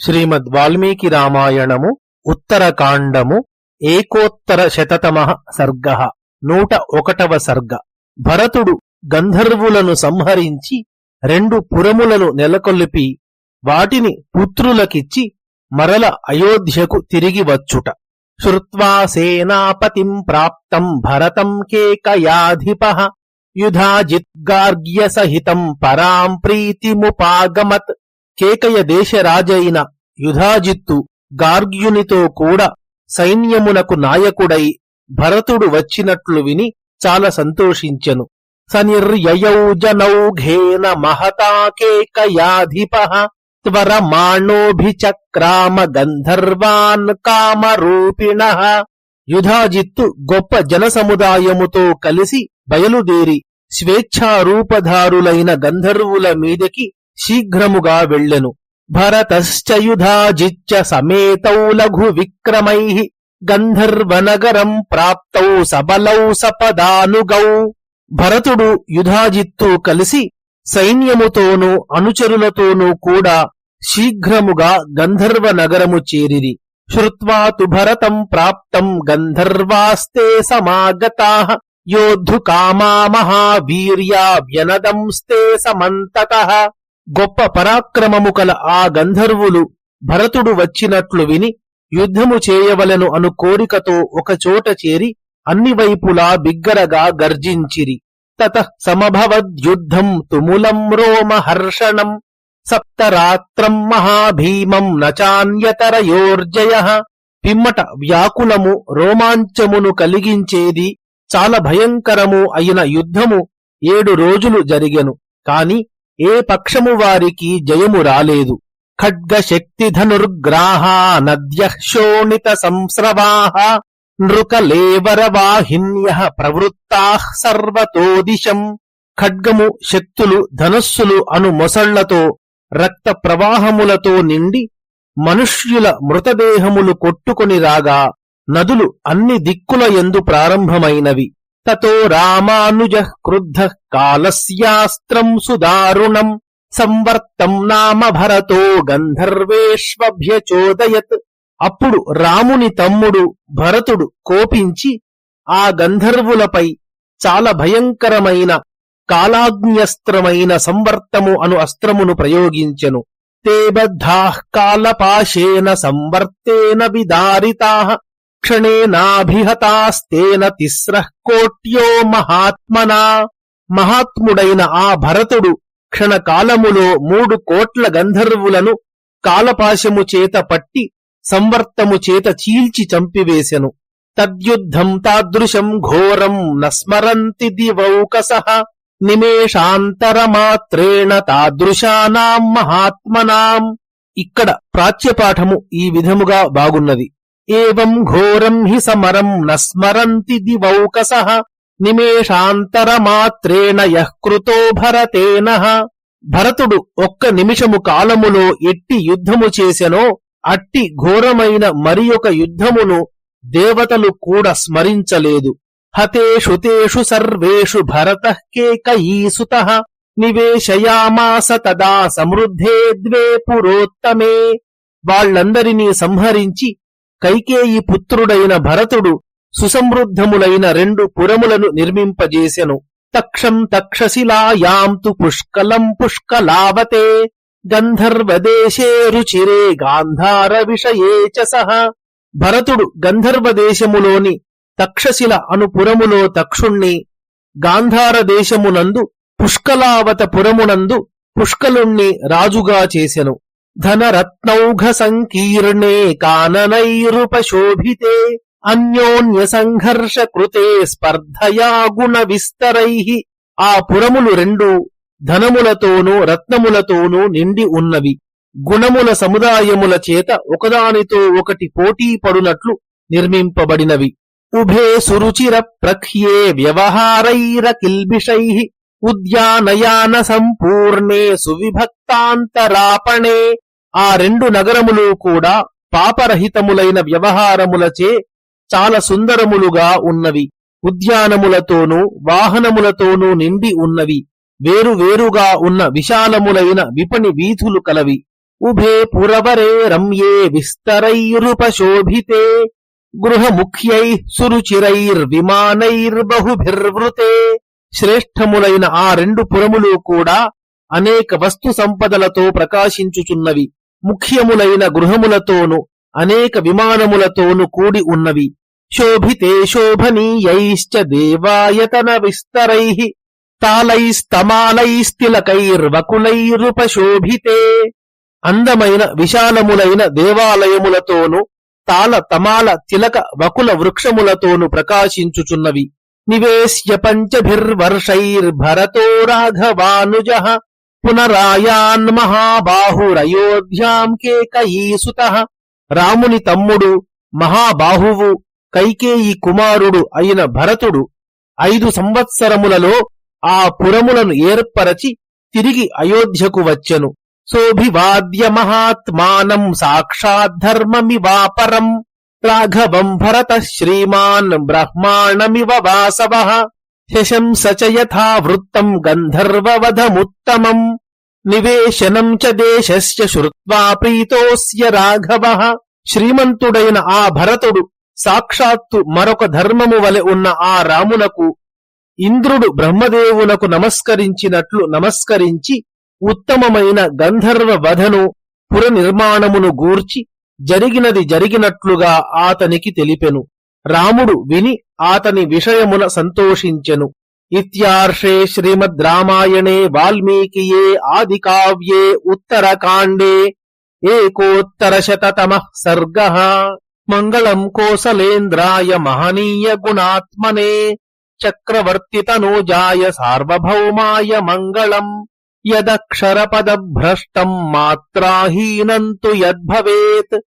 శ్రీమద్ వాల్మీకి రామాయణము ఉత్తరకాండము ఏకోత్తర శతతమ సర్గ నూట ఒకటవ సర్గ. భరతుడు గంధర్వులను సంహరించి రెండు పురములను నెలకొల్పి వాటిని పుత్రులకిచ్చి మరల అయోధ్యకు తిరిగి వచ్చుట. శ్రుత్వా సేనాపతిం ప్రాప్తం భరతం కేకయాధిప యుధాజిద్గార్గ్య సహితం పరాం ప్రీతిముపాగమత్. కేకయ దేశరాజైన యుధాజిత్తు గార్గ్యునితో కూడా సైన్యమునకు నాయకుడై భరతుడు వచ్చినట్లు విని చాలా సంతోషించెను. సనిర్యయౌ జనౌఘేన త్వరమాణోభిచక్రామ గంధర్వాన్ కామరూపిణ. యుధాజిత్తు గొప్ప జనసముదాయముతో కలిసి బయలుదేరి స్వేచ్ఛారూపధారులైన గంధర్వుల మీదకి శీఘ్రముగా వెళ్ళెను. భరతశ్చ యుధాజిచ్చ సమేతౌ లఘు విక్రమై గంధర్వనగరం ప్రాప్తౌ సబలౌ సపదానుగౌ. భరతుడు యుధాజిత్తు కలిసి సైన్యముతోనూ అనుచరులతోనూ కూడా శీఘ్రముగా గంధర్వ నగరము చేరిరి శ్రుత్వాతు భరతం ప్రాప్తం గంధర్వాస్తే సమాగతా. యోద్ధు కామా మహావీర్యా వ్యనదంస్తే సమంతత. గొప్ప పరాక్రమము కల ఆ గంధర్వులు భరతుడు వచ్చినట్లు విని యుద్ధము చేయవలెను అను కోరికతో ఒకచోట చేరి అన్ని వైపులా బిగ్గరగా గర్జించిరి. తత సమభవద్యుద్ధం తుములం రోమహర్షణం సప్తరాత్రం మహాభీమం నచాన్యతరయోర్జయ పిమ్మట వ్యాకులము రోమాంచమును కలిగించేది చాలా భయంకరము అయిన యుద్ధము ఏడు రోజులు జరిగెను. కాని ఏ పక్షము వారికి జయము రాలేదు. ఖడ్గ శక్తి ధనుర్గ్రాహా నద్య శోణిత సంస్రవాహ నృకలేవర వాహిన్య ప్రవృత్తా సర్వతోదిశం. ఖడ్గము శక్తులు ధనుస్సులు అను మొసళ్ళతో రక్త ప్రవాహములతో నిండి మనుష్యుల మృతదేహములు కొట్టుకొని రాగా నదులు అన్ని దిక్కుల ఎందు ప్రారంభమైనవి. తతో రామానుజ క్రుద్ధ కాలస్యాస్త్రం సుదారుణం సంవర్తం నామ భరతో గంధర్వేష్వభ్యచోదయత్. అప్పుడు రాముని తమ్ముడు భరతుడు కోపించి ఆ గంధర్వులపై చాలా భయంకరమైన కాలాగ్న్యస్త్రమైన సంవర్తము అను అస్త్రమును ప్రయోగించెను. తే బద్ధాః కాలపాశేన సంవర్తేన విదారితాః. క్షణేనాభిహతాస్తేన తిస్రః కోట్యో మహాత్మనా. మహాత్ముడైన ఆ భరతుడు క్షణకాలములో మూడు కోట్ల గంధర్వులను కాలపాశము చేత పట్టి సంవర్తము చేత చీల్చి చంపివేశెను. తద్యుద్ధం తాదృశం ఘోరం నస్మరంతి దివౌకస నిమేషాంతరమాత్రేణ తాదృశానాం మహాత్మనాం. ఇక్కడ ప్రాచ్యపాఠము ఈ విధముగా బాగున్నది. ఏం ఘోరం హి సమరం నస్మరంతి దివౌకస నిమేషాంతరమాత్రేణ యః భరతేన. భరతుడు ఒక్క నిమిషము కాలములో ఎట్టి యుద్ధము చేసెనో అట్టి ఘోరమైన మరి ఒక యుద్ధమును దేవతలు కూడా స్మరించలేదు. హతేషు తేషు సర్వేషు భరత కేకయీసుత. నివేశయామాస తదా సమృద్ధే ద్వే పురోత్తమే. వాళ్ళందరినీ సంహరించి కైకేయి పుత్రుడైన భరతుడు సుసమృద్ధములైన రెండు పురములను నిర్మింపజేసెను. తక్షం తక్షశిలాయాం తు పుష్కలం పుష్కలావతే గంధర్వదేశే రుచిరే గాంధార విషయే చ సహ. భరతుడు గంధర్వదేశములోని తక్షశిల అనుపురములో తక్షుణ్ణి గాంధార దేశమునందు పుష్కలావత పురమునందు పుష్కలుణ్ణి రాజుగా చేసెను. ధనరత్నౌఘ సంకీర్ణే కాననైరుపశోభితే అన్యోన్య సంఘర్ష కృతే స్పర్ధయా గుణ విస్తరై ఆ పురములు రెండు ధనములతోనూ రత్నములతోనూ నిండి ఉన్నవి. గుణముల సముదాయముల చేత ఒకదానితో ఒకటి పోటీ పడునట్లు నిర్మింపబడినవి. ఉభే సురుచిర ప్రఖ్యే వ్యవహారైర కిల్బిషై ఉద్యానయాన సంపూర్ణే సువిభక్తాంతరాపణే ఆ రెండు నగరములు కూడా పాపరహితములైన వ్యవహారములచే చాలా సుందరములుగా ఉన్నవి. ఉద్యానములతోనూ వాహనములతోనూ నిండి ఉన్నవి. వేరు వేరుగా ఉన్న విశాలములైన విపణి వీధులు కలవి. ఉభే పురవరే రమ్యే విస్తరైరుపశోభితే. గృహముఖ్యై సురుచిరైర్విమానైర్బహుభిర్వృతే శ్రేష్టములైన ఆ రెండు పురములు కూడా అనేక వస్తు సంపదలతో ప్రకాశించుచున్నవి. ముఖ్యములైన గృహములతోను అనేక విమానములతోను కూడి ఉన్నవి. శోభితే శోభనీయైశ్చ దేవాయతన విస్తరై తాళైస్తమాలైస్తిలకైర్వకులైరుపశోభితే. అందమైన విశాలములైన దేవాలయములతోను తాళ తమాల తిలక వకుల వృక్షములతోను ప్రకాశించుచున్నవి. నివేశ్య పంచభిర్వర్షైర్భరతో రాఘవానుజ పునరాయాన్ మహాబాహురయోధ్యాం కేకయీసుత. రాముని తమ్ముడు మహాబాహువు కైకేయి కుమారుడు అయిన భరతుడు ఐదు సంవత్సరములలో ఆ పురములను ఏర్పరచి తిరిగి అయోధ్యకు వచ్చెను. సోభివాద్య మహాత్మానం సాక్షాద్ధర్మమివాపరం రాఘవం భరత శ్రీమాన్ బ్రహ్మాణమివ వాసవ. శశంస చ గంధర్వవధముత్తమం. నివేశనం చ దేశస్య శ్రుత్వా ప్రీతోస్య రాఘవ. శ్రీమంతుడైన ఆ భరతుడు సాక్షాత్తు మరొక ధర్మము వలె ఉన్న ఆ రామునకు ఇంద్రుడు బ్రహ్మదేవునకు నమస్కరించినట్లు నమస్కరించి ఉత్తమమైన గంధర్వ వధను పురనిర్మాణమును గూర్చి జరిగినది జరిగినట్లుగా ఆతనికి తెలిపెను. రాముడు విని ఆతని విషయమున సంతోషించెను. ఇత్యార్షే శ్రీమద్ రామాయణే వాల్మీకియే ఆది కావ్యే ఉత్తరకాండే ఏకోత్తరశతతమ సర్గ. మంగళం కోసలేంద్రాయ మహనీయ గుణాత్మనే చక్రవర్తితనూజాయ సార్వభౌమాయ మంగళం యదక్షరపదభ్రష్టం మాత్రాహీనం తు యద్భవేత్.